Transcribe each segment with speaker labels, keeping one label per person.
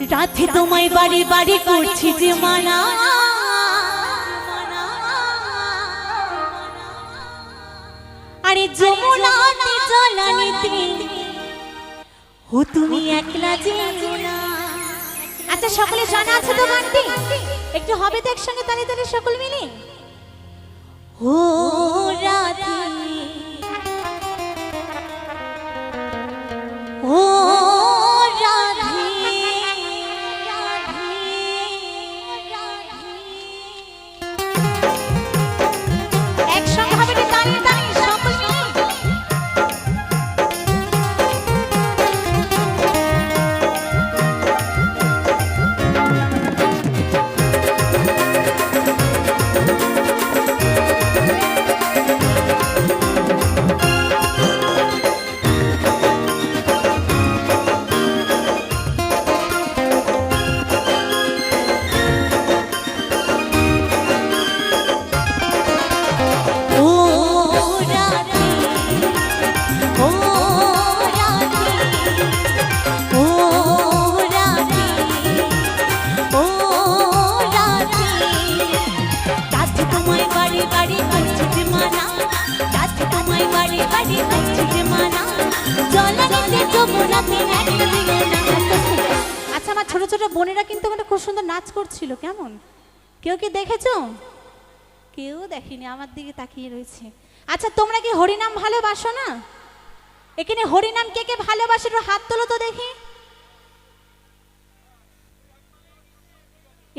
Speaker 1: রাতে তোমায় বাড়ি বাড়ি করছি যে মানা। আরে যমুনাতে জলানিতে ও তুমি একলা যেও আচ্ছা সকলে জানা আছে তো গানটি একটু হবে তো একসঙ্গে তালে তালে সকল মিলে? ও আচ্ছা আমার ছোট ছোট বোনেরা কিন্তু একটা খুব সুন্দর নাচ করছিল, কেমন? কেউ কি দেখেছ? কেউ দেখেনি, আমার দিকে তাকিয়ে রয়েছে। আচ্ছা তোমরা কি হরিনাম ভালোবাসো না? এখানে হরিনাম কে কে ভালোবাসে, একটু হাত তোলো তো দেখি।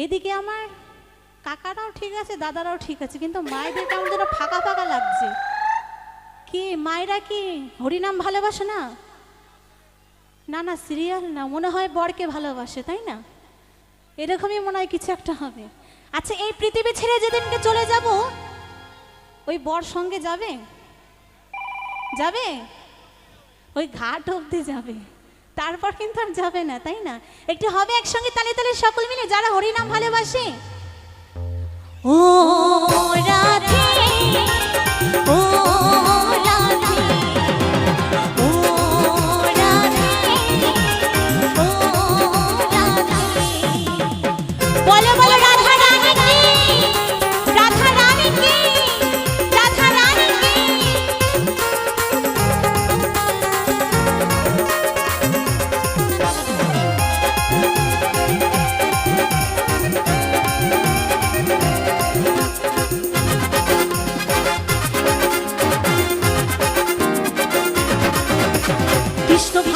Speaker 1: এদিকে আমার কাকারাও ঠিক আছে, দাদারাও ঠিক আছে, কিন্তু মায়েদের কেমন যেন ফাঁকা ফাঁকা লাগছে। কি, মায়েরা কি হরিনাম ভালোবাসে না? না না, সিরিয়াল না, মনে হয় বরকে ভালোবাসে, তাই না? এরকমই মনে হয় কিছু একটা হবে। আচ্ছা এই পৃথিবী ছেড়ে যেদিনকে চলে যাব, ওই বর সঙ্গে যাবে? যাবে? ওই ঘাট অবধি যাবে। তারপর কিন্তু আর যাবে না, তাই না? একটু হবে একসঙ্গে তালে তালে সকল মিলে, যারা হরিনাম ভালোবাসে। ও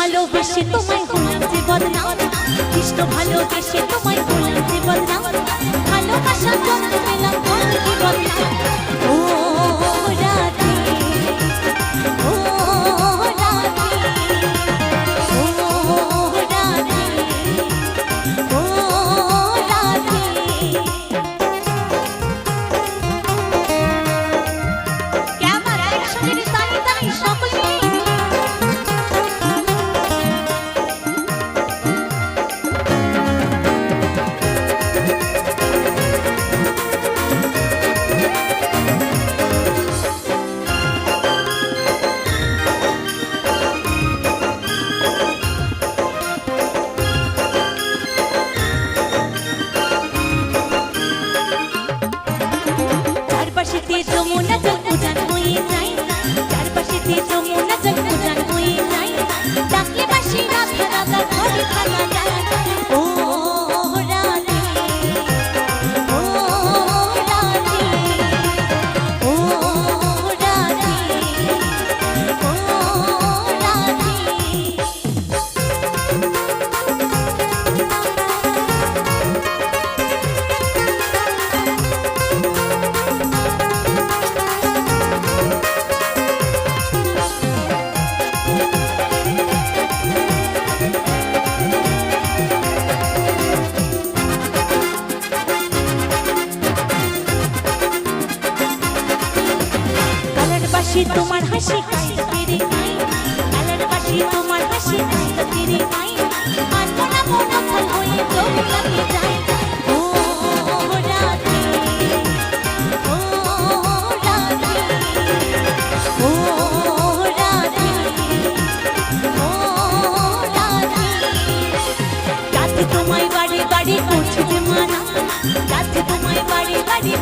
Speaker 1: ভালোবেসে তোমায় ভুলতে যে বদনাম। কৃষ্ণ ভালোবেসে তোমায় ভুলতে যে বদনাম। ভালোবাসা জন্ম পেলাম বদনাম। পাশে তোমার হাসি হাসতে পেরে আলার পাশে তোমার হাসি তোমায় বাড়ি বাড়ি মানা। তোমায় বাড়ি বাড়ি